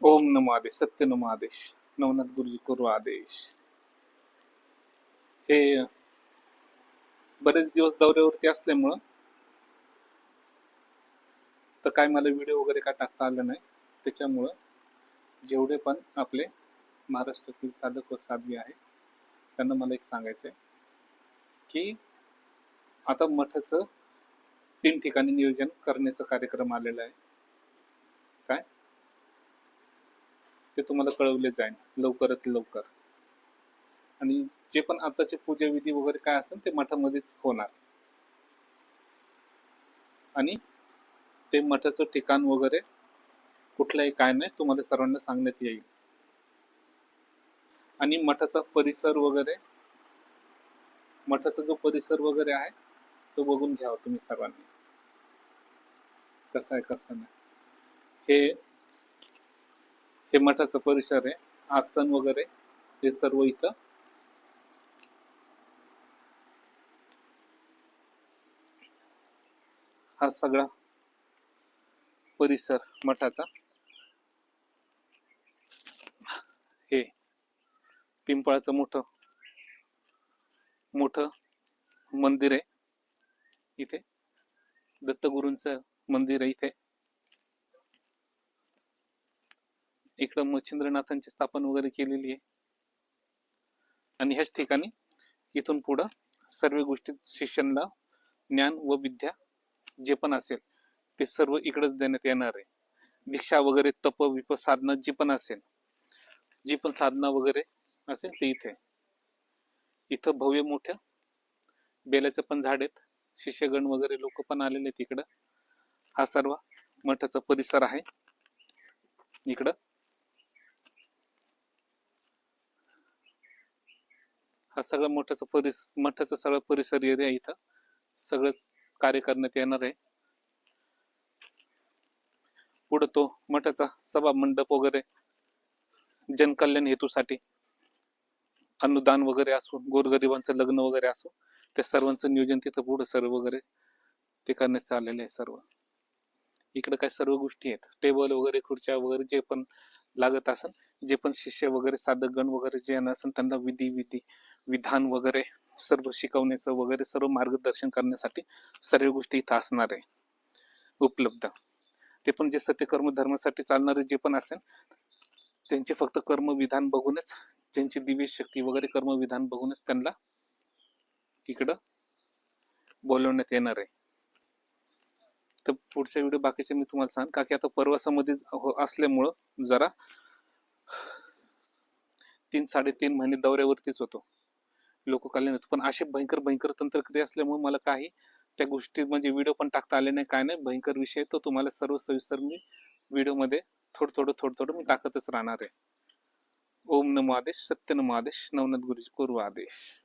ओम नमो आदेश सत्य नमो आदेश नवनाथ गुरुजी करू आदेश. हे बरेच दिवस दौऱ्यावरती असल्यामुळं तर काय मला व्हिडिओ वगैरे काय टाकता आलं नाही. त्याच्यामुळं जेवढे पण आपले महाराष्ट्रातील साधक व साध्वी आहे त्यांना मला एक सांगायचं आहे की आता मठाचं तीन ठिकाणी नियोजन करण्याचा कार्यक्रम आलेला आहे काय ते तुम्हाला कळवले जाईल लवकरात लवकर. आणि जे पण आताचे पूजाविधी वगैरे काय असेल ते मठामध्येच होणार. आणि ते मठाचं ठिकाण वगैरे कुठलंही काय नाही तुम्हाला सर्वांना सांगण्यात येईल. आणि मठाचा परिसर वगैरे मठाचा जो परिसर वगैरे आहे तो बघून घ्यावा तुम्ही सर्वांनी. कसा आहे कसं नाही. हे हे मठाचं परिसर आहे. आसन वगैरे हे सर्व इथं. हा सगळा परिसर मठाचा. हे पिंपळाचं मोठं मोठं मंदिर आहे. इथे दत्तगुरूंचं मंदिर आहे इथे. इकडं मच्छिंद्रनाथांची स्थापन वगैरे केलेली आहे. आणि ह्याच ठिकाणी इथून पुढं सर्व गोष्टी शिष्यांना ज्ञान व विद्या जे पण असेल ते सर्व इकडंच देण्यात येणार आहे. दीक्षा वगैरे तप विप साधना जी पण असेल जी पण साधना वगैरे असेल ते इथे. इथं भव्य मोठ्या बेलाचं पण झाड आहेत. शिष्यगण वगैरे लोक पण आलेले आहेत इकडं. हा सर्व मठाचा परिसर आहे. इकडं हा सगळा मोठ्याचा परिस मठाचा सगळा परिसर एरिया इथं. सगळंच कार्य करण्यात येणार आहे. पुढं तो मठाचा सभा मंडप वगैरे जनकल्याण हेतूसाठी अनुदान वगैरे असो गोरगरिबांचं लग्न वगैरे असो त्या सर्वांचं नियोजन तिथं पुढं सर्व वगैरे ते करण्यात आलेलं आहे सर्व. इकडे काय सर्व गोष्टी आहेत. टेबल वगैरे खुर्च्या वगैरे जे पण लागत असेल जे पण शिष्य वगैरे साधकगण वगैरे जे येणार असेल त्यांना विधी विधी विधान वगैरे सर्व शिकवण्याचं वगैरे सर्व मार्गदर्शन करण्यासाठी सर्व गोष्टी इथं असणार आहे. उपलब्ध. ते पण जे सत्यकर्म धर्मासाठी चालणारे जे पण असेल त्यांचे फक्त कर्मविधान बघूनच ज्यांची दिव्य शक्ती वगैरे कर्मविधान बघूनच त्यांना इकडं बोलवण्यात येणार आहे. तर पुढच्या व्हिडिओ बाकीचे मी तुम्हाला सांग का की आता परवासामध्ये हो, असल्यामुळं जरा तीन साडेतीन महिने दौऱ्यावरतीच होतो. लोककल्याण होतं. पण असे भयंकर भयंकर तंत्रक्रिया असल्यामुळे मला काही त्या गोष्टी म्हणजे व्हिडिओ पण टाकता आले नाही काय नाही. भयंकर विषय तो तुम्हाला सर्व सविस्तर मी व्हिडिओमध्ये थोडं थोडं थोडं थोडं मी टाकतच राहणार आहे. ओम नमो आदेश सत्य नमो आदेश नवनाथ गुरुजी करू आदेश.